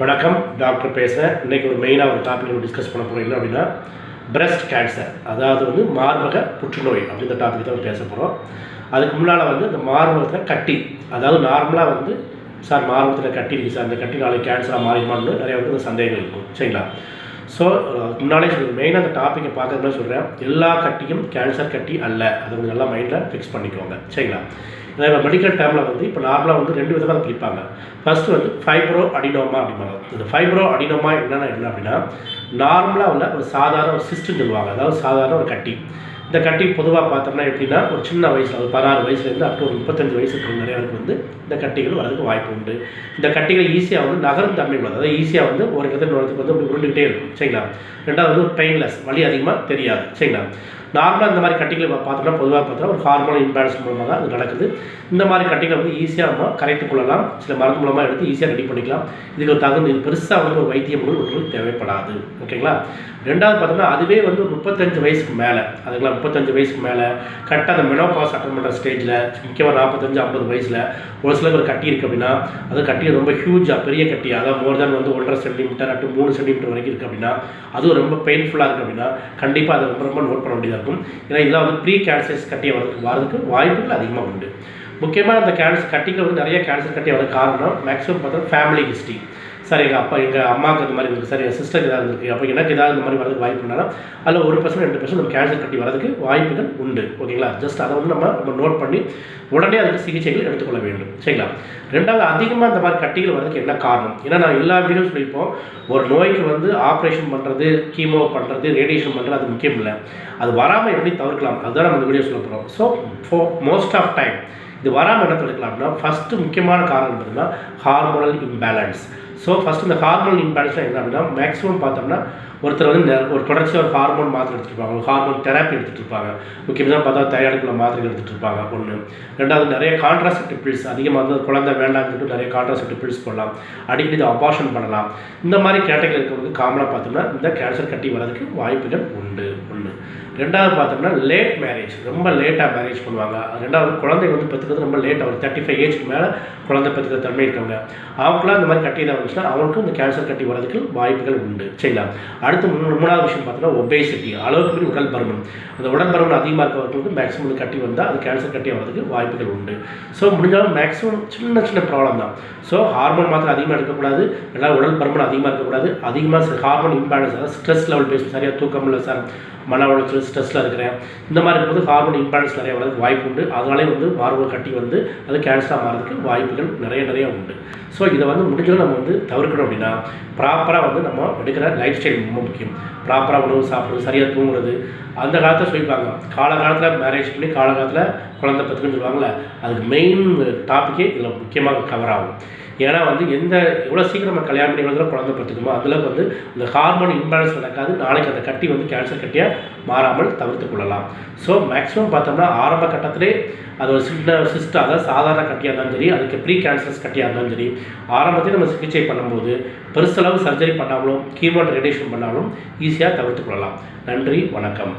வணக்கம். டாக்டர் பேசுகிறேன் இன்றைக்கி ஒரு மெயினாக ஒரு டாபிக் நம்ம டிஸ்கஸ் பண்ண போகிறோம் என்ன அப்படின்னா பிரஸ்ட் கேன்சர் அதாவது வந்து மார்பக புற்றுநோய் அப்படின்ற டாபிக் தான் பேச போகிறோம் அதுக்கு முன்னால் வந்து இந்த மார்பகத்தில் கட்டி அதாவது நார்மலாக வந்து சார் மார்பகத்தில் கட்டி இருக்குது சார். அந்த கட்டி நாளைக்கு கேன்சராக மாறிடுமான்னு நிறைய வந்து சந்தேகங்கள் இருக்கும். சரிங்களா? ஸோ முன்னாலே சொல்லி மெயினாக அந்த டாப்பிக்கை பார்க்கறதுனா சொல்கிறேன் எல்லா கட்டியும் கேன்சர் கட்டி அல்ல. அதை வந்து நல்லா மைண்டில் ஃபிக்ஸ் பண்ணிக்கோங்க. சரிங்களா? இதே மெடிக்கல் டேமில் வந்து இப்போ நார்மலாக வந்து ரெண்டு விதமாக பிரிப்பாங்க. ஃபஸ்ட்டு வந்து ஃபைப்ரோ அடினோமா அப்படிம்பாங்க இந்த ஃபைப்ரோ அடினோமா என்னென்ன என்ன அப்படின்னா நார்மலாக உள்ள ஒரு சாதாரண ஒரு சிஸ்டம் சொல்லுவாங்க. அதாவது சாதாரண ஒரு கட்டி. இந்த கட்டி பொதுவாக பார்த்தோம்னா எப்படின்னா ஒரு சின்ன வயசில் ஒரு பதினாறு வயசுலேருந்து அப் டு ஒரு முப்பத்தஞ்சு வயசு இருக்கிற வந்து இந்த கட்டிகள் வரதுக்கு வாய்ப்பு உண்டு. இந்த கட்டிகள் ஈஸியாக வந்து நகரும் தன்மை உள்ளது. அதாவது ஈஸியாக வந்து ஒரு இடத்துல இன்னொரு இடத்துக்கு வந்து அப்படி உருண்டுகிட்டே இருக்கும். சரிங்களா? ரெண்டாவது வந்து ஒரு பெயின்லெஸ் வலி அதிகமாக தெரியாது. சரிங்களா? நார்மலாக இந்த மாதிரி கட்டிகளை பார்த்தோம்னா பொதுவாக பார்த்தோம்னா ஒரு ஹார்மோன் இம்பேலன்ஸ் மூலமாக தான் அது நடக்குது. இந்த மாதிரி கட்டிகளை வந்து ஈஸியாக நம்ம கரைத்து கொள்ளலாம். சில மருந்து மூலமாக எடுத்து ஈஸியாக ரெடி பண்ணிக்கலாம். இதுக்கு தகுந்த இது பெருசாக வந்து ஒரு வைத்தியம் கூட தேவைப்படாது. ஓகேங்களா? ரெண்டாவது பார்த்தோம்னா அதுவே வந்து முப்பத்தஞ்சு வயசுக்கு மேலே. அதுக்கெல்லாம் முப்பத்தஞ்சு வயசுக்கு மேலே கரெக்டாக அந்த மெனோபாஸ் அட்டன் பண்ணுற ஸ்டேஜில் முக்கியமாக நாற்பத்தஞ்சு ஐம்பது வயசில் ஒரு சிலர் ஒரு கட்டி இருக்குது அப்படின்னா அது கட்டி ரொம்ப ஹியூஜாக பெரிய கட்டி அதாவது மோர் தேன் வந்து ஒன்றரை சென்டிமீட்டர் அட்டு மூணு சென்டிமீட்டர் வரைக்கும் இருக்குது அப்படின்னா அதுவும் ரொம்ப பெயின்ஃபுல்லாக இருக்குது அப்படின்னா கண்டிப்பாக அதை ரொம்ப ரொம்ப நோட் பண்ண வேண்டியதாக இருக்கும். ஏன்னா இதெல்லாம் வந்து ப்ரீ கேன்சர்ஸ் கட்டி வரதுக்கு வரதுக்கு வாய்ப்புகள் அதிகமாக உண்டு. முக்கியமாக அந்த கேன்சர் கட்டிகள் வந்து நிறைய கேன்சர் கட்டி வர காரணம் மேக்ஸிமம் பார்த்தா ஃபேமிலி ஹிஸ்ட்ரி சார் எங்கள் அப்பா எங்கள் அம்மாவுக்கு இந்த மாதிரி இருக்குது சார் என் சிஸ்டருக்கு ஏதாவது இருக்குது அப்போ எனக்கு ஏதாவது இந்த மாதிரி வரதுக்கு வாய்ப்பு இருந்தாலும் அதில் ஒரு பர்சன்ட் ரெண்டு பர்சன்ட் நம்ம கேன்சர் கட்டி வரதுக்கு வாய்ப்புகள் உண்டு. ஓகேங்களா? ஜஸ்ட் அதை வந்து நம்ம நம்ம நோட் பண்ணி உடனே அதுக்கு சிகிச்சைகள் எடுத்துக்கொள்ள வேண்டும். சரிங்களா? ரெண்டாவது அதிகமாக இந்த மாதிரி கட்டிகள் வரதுக்கு என்ன காரணம்? ஏன்னா நான் எல்லா வீடியோஸ் சொல்லியிருப்போம் ஒரு நோய்க்கு வந்து ஆப்ரேஷன் பண்ணுறது கீமோ பண்ணுறது ரேடியேஷன் பண்ணுறது அது முக்கியம் இல்லை. அது வராமல் எப்படி தவிர்க்கலாம்? அதுதான் நம்ம இந்த வீடியோ சொல்ல போகிறோம் ஸோ ஃபோ மோஸ்ட் ஆஃப் டைம் இது வராமல் என்ன தடுக்கலாம் அப்படின்னா ஃபஸ்ட்டு முக்கியமான காரணம் பார்த்தீங்கன்னா ஹார்மோனல் இம்பேலன்ஸ் ஸோ ஃபஸ்ட்டு இந்த ஹார்மோன் இம்பேலன்ஸ்லாம் என்ன அப்படின்னா மேக்ஸிமம் பார்த்தோம்னா ஒருத்தர் வந்து ஒரு தொடர்ச்சியாக ஒரு ஹார்மோன் மாத்திரை எடுத்துகிட்டு இருப்பாங்க ஒரு ஹார்மோன் தெராப்பி எடுத்துகிட்டு இருப்பாங்க முக்கியமாக பார்த்தா தைராய்டுக்குள்ள மாத்திரை எடுத்துகிட்டு இருப்பாங்க ஒன்று ரெண்டாவது நிறைய கான்ட்ராசெப்டிவ் பில்ஸ் அதிகமாக வந்து குழந்தை வேண்டாம்னு சொல்லிட்டு நிறைய கான்ட்ராசெப்டிவ் பில்ஸ் போடலாம். அடிக்கடி அபார்ஷன் பண்ணலாம். இந்த மாதிரி கேட்டகரி இருக்கிறவங்க காமனாக பார்த்தோம்னா இந்த கேன்சர் கட்டி வரதுக்கு வாய்ப்புகள் உண்டு ஒன்று ரெண்டாவது பார்த்தோம்னா லேட் மேரேஜ் ரொம்ப லேட்டாக மேரேஜ் பண்ணுவாங்க. ரெண்டாவது குழந்தை வந்து பெற்றுக்கிறது ரொம்ப லேட்டாக ஒரு தேர்ட்டி ஃபைவ் ஏஜ்க்கு மேலே குழந்தை பெற்றுக்கிற தன்மை இருக்கவங்க. அவங்களாம் இந்த மாதிரி கட்டி தான் இருந்துச்சுன்னா அவங்களுக்கும் இந்த கேன்சர் கட்டி வரதுக்கு வாய்ப்புகள் உண்டு. சரிங்களா? அடுத்து மூணாவது விஷயம் பார்த்தோம்னா ஒபேசிட்டி அளவுக்கு மீறி உடல் பருமன். அந்த உடல் பருமன் அதிகமாக இருக்கவங்களுக்கு மேக்ஸிமம் கட்டி வந்தால் அது கேன்சர் கட்டி வரதுக்கு வாய்ப்புகள் உண்டு. ஸோ முடிஞ்சாலும் மேக்ஸிமம் சின்ன சின்ன ப்ராப்ளம் தான். ஸோ ஹார்மோன் மாத்திரம் அதிகமாக எடுக்கக்கூடாது. ரெண்டாவது உடல் பருமன் அதிகமாக இருக்கக்கூடாது. அதிகமாக ஹார்மோன் இம்பேலன்ஸ் அதாவது ஸ்ட்ரெஸ் லெவல் பேசும். சரியாக தூக்கம் இல்லை சார் மன உளைச்சல் ஸ்ட்ரெஸ்ஸில் இருக்கிறேன். இந்த மாதிரி இருக்கும்போது ஹார்மோன் இம்பேலன்ஸ் நிறைய வரதுக்கு வாய்ப்பு உண்டு. அதனாலே வந்து மார்பு கட்டி வந்து அது கேன்சராக மாறதுக்கு வாய்ப்புகள் நிறைய நிறைய உண்டு. ஸோ இதை வந்து முடிஞ்சளவு நம்ம வந்து தவிர்க்கணும் அப்படின்னா ப்ராப்பராக வந்து நம்ம எடுக்கிற லைஃப் ஸ்டைல் ரொம்ப முக்கியம். ப்ராப்பராக உணவு சாப்பிடுறது சரியாக தூங்குறது அந்த காலத்தில் சொல்லிப்பாங்க. காலகாலத்தில் மேரேஜ் பண்ணி காலகாலத்தில் குழந்தை பத்துக்குன்னு சொல்லுவாங்கள்ல அதுக்கு மெயின் டாப்பிக்கே இதில் முக்கியமாக கவர் ஆகும். ஏன்னா வந்து எந்த எவ்வளோ சீக்கிரம் நம்ம கல்யாணம் பண்ணி எவ்வளோ குழந்தை பெற்றுக்குமோ அதில் வந்து இந்த ஹார்மோன் இம்பேலன்ஸ் நடக்காது. நாளைக்கு அந்த கட்டி வந்து கேன்சர் கட்டியாக மாறாமல் தவிர்த்து கொள்ளலாம். ஸோ மேக்ஸிமம் பார்த்தோம்னா ஆரம்ப கட்டத்திலே அது ஒரு சின்ன சிஸ்டம் அதாவது சாதாரண கட்டியாக இருந்தாலும் சரி அதுக்கு ப்ரீ கேன்சர்ஸ் கட்டியாக இருந்தாலும் சரி ஆரம்பத்தில் நம்ம சிகிச்சை பண்ணும்போது பெருசளவு சர்ஜரி பண்ணாமலும் கீமோ ரேடியேஷன் பண்ணாலும் ஈஸியாக தவிர்த்து கொள்ளலாம். நன்றி வணக்கம்.